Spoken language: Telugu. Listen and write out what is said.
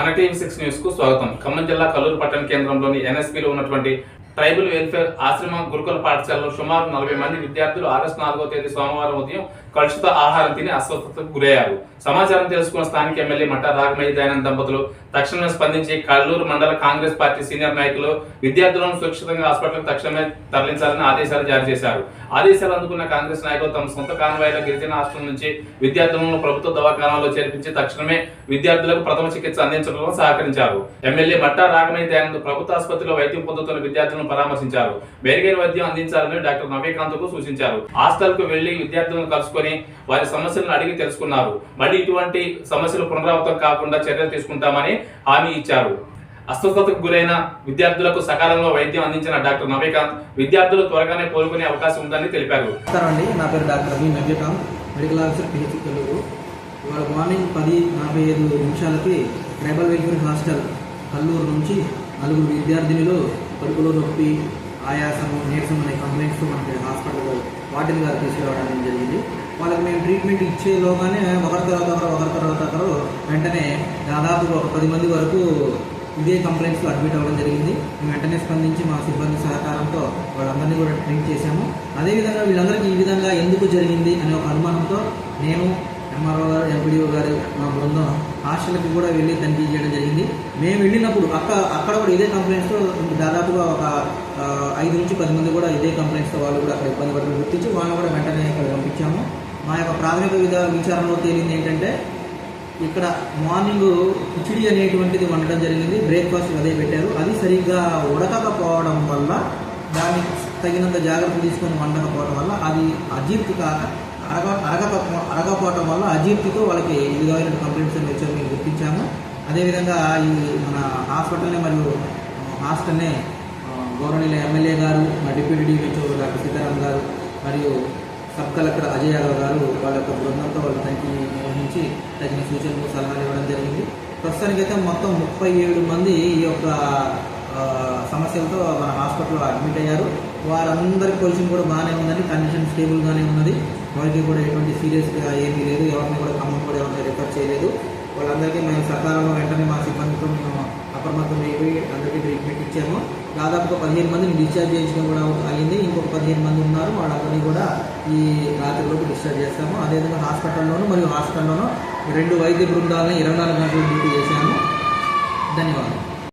మన టీవీ సిక్స్ న్యూస్కు స్వాగతం. ఖమ్మం జిల్లా కల్లూరు పట్టణ కేంద్రంలోని ఎన్ఎస్పీలో ఉన్నటువంటి ట్రైబల్ వెల్ఫేర్ ఆశ్రమ గురుకుల పాఠశాలలో సుమారు నలభై మంది విద్యార్థులు ఆగస్టు నాలుగో తేదీ సోమవారం ఉదయం కలుషిత ఆహారం తిని అస్వస్థతకు గురయ్యారు. సమాచారం తెలుసుకున్న స్థానిక ఎమ్మెల్యే మట్ట రాగమయ్య దయానంద్ దంపతులు తక్షణమే స్పందించి కల్లూరు మండల కాంగ్రెస్ పార్టీ సీనియర్ నాయకులు విద్యార్థులను సురక్షితంగా హాస్పిటల్ తక్షణమే తరలించాలని ఆదేశాలు జారీ చేశారు. ఆదేశాలు అందుకున్న కాంగ్రెస్ నాయకులు తమ సొంత కాన్వాయిలో గిరిజన హాస్టల్ నుంచి విద్యార్థులను ప్రభుత్వ దవాఖానాలో చేర్పించి తక్షణమే విద్యార్థులకు ప్రథమ చికిత్స అందించడంలో సహకరించారు. ఎమ్మెల్యే మట్ట రాగమయ్య దయానంద్ ప్రభుత్వ ఆసుపత్రిలో వైద్యం పొందుతున్న విద్యార్థులను పరామర్శించారు. మెరుగైన వైద్యం అందించాలని డాక్టర్ నవీకాంత్కు సూచించారు. హాస్టల్కు వెళ్ళి విద్యార్థులను కలుసుకుని వారి సమస్యలను అడిగి తెలుసుకున్నారు. మళ్ళీ ఇటువంటి సమస్యలు పునరావృతం కాకుండా చర్యలు తీసుకుంటామని హామీ ఇచ్చారు. అస్వస్థతకు గురైన విద్యార్థులకు సకాలంలో వైద్యం అందించిన డాక్టర్ నవీకాంత్ విద్యార్థులు త్వరగానే కోలుకునే అవకాశం ఉందని తెలిపారు. అండి నా పేరు doctor V Naveekanth medical officer PH ఇవాళ మార్నింగ్ పది నలభై ఐదు నిమిషాలకి ట్రైబల్ వెల్ఫేర్ హాస్టల్ కల్లూరు నుంచి నలుగురు విద్యార్థినులు కడుపులో నొప్పి ఆయాసము నీరసం అనే కంప్లైంట్స్ మనకి హాస్పిటల్లో వాటిని గారు తీసుకురావడం జరిగింది. వాళ్ళకి మేము ట్రీట్మెంట్ ఇచ్చేలోగానే ఒకరి తర్వాత ఒకరు ఒకరి తర్వాత ఒకరు వెంటనే దాదాపు ఒక పది మంది వరకు ఇదే కంప్లైంట్స్లో అడ్మిట్ అవ్వడం జరిగింది. మేము వెంటనే స్పందించి మా సిబ్బంది సహకారంతో వాళ్ళందరినీ కూడా ట్రీట్ చేశాము. అదేవిధంగా వీళ్ళందరికీ ఈ విధంగా ఎందుకు జరిగింది అనే ఒక అనుమానంతో నేను ఎంఆర్ఓ గారు ఎంపీడీఓ గారు మా బృందం హాస్టల్కి కూడా వెళ్ళి తనిఖీ చేయడం జరిగింది. మేము వెళ్ళినప్పుడు అక్క అక్కడ కూడా ఇదే కంప్లైంట్స్తో దాదాపుగా ఒక ఐదు నుంచి పది మంది కూడా ఇదే కంప్లైంట్స్తో వాళ్ళు కూడా అక్కడ ఇబ్బంది పడుతున్న గుర్తించి వాళ్ళని కూడా వెంటనే ఇక్కడ పంపించాము. మా యొక్క ప్రాథమిక విధ విచారణలో తేలింది ఏంటంటే ఇక్కడ మార్నింగ్ కిచిడి అనేటువంటిది వండడం జరిగింది. బ్రేక్ఫాస్ట్ అదే పెట్టారు. అది సరిగ్గా ఉడకకపోవడం వల్ల దానికి తగినంత జాగ్రత్త తీసుకొని వండకపోవడం వల్ల అది అజీర్తి కాక అరగ అరగక అరగకపోవడం వల్ల అజీర్తితో వాళ్ళకి ఈ విధమైన కంప్లైంట్స్ అని వచ్చారు మేము గుర్తించాము. అదేవిధంగా ఈ మన హాస్పిటల్ని మరియు హాస్టల్ని గౌరవనీయుల ఎమ్మెల్యే గారు మా డిప్యూటీ డిహెచ్ఓ డాక్టర్ సీతారాం గారు మరియు సబ్ కలెక్టర్ అజయ్ యాదవ్ గారు వాళ్ళ యొక్క బృందంతో వాళ్ళ తనిఖీ నిర్వహించి తగిన సూచనలు సలహాలు ఇవ్వడం జరిగింది. ప్రస్తుతానికైతే మొత్తం ముప్పై ఏడు మంది ఈ యొక్క సమస్యలతో మన హాస్పిటల్లో అడ్మిట్ అయ్యారు. వారందరి పొజిషన్ కూడా బాగానే ఉందండి. కండిషన్ స్టేబుల్గానే ఉన్నది. వారికి కూడా ఎటువంటి సీరియస్గా ఏమీ లేదు. ఎవరిని కూడా ఖమ్మం కూడా ఎవరిని రిఫర్ చేయలేదు. వాళ్ళందరికీ మేము సకాలంలో వెంటనే మా సిబ్బందితో మేము అప్రమత్తం అయిపోయి అందరికీ ట్రీట్మెంట్ ఇచ్చాము. దాదాపుగా పదిహేను మందిని డిశ్చార్జ్ చేయించడం కూడా అయ్యింది పదిహేను మంది ఉన్నారు. వాళ్ళందరినీ కూడా ఈ రాత్రిలోపు డిశ్చార్జ్ చేస్తాము. అదేవిధంగా హాస్పిటల్లోనూ మరియు హాస్పిటల్లోనూ రెండు వైద్య బృందాలను ఇరవై నాలుగు గంటలు డ్యూటీ చేశాము ధన్యవాదాలు.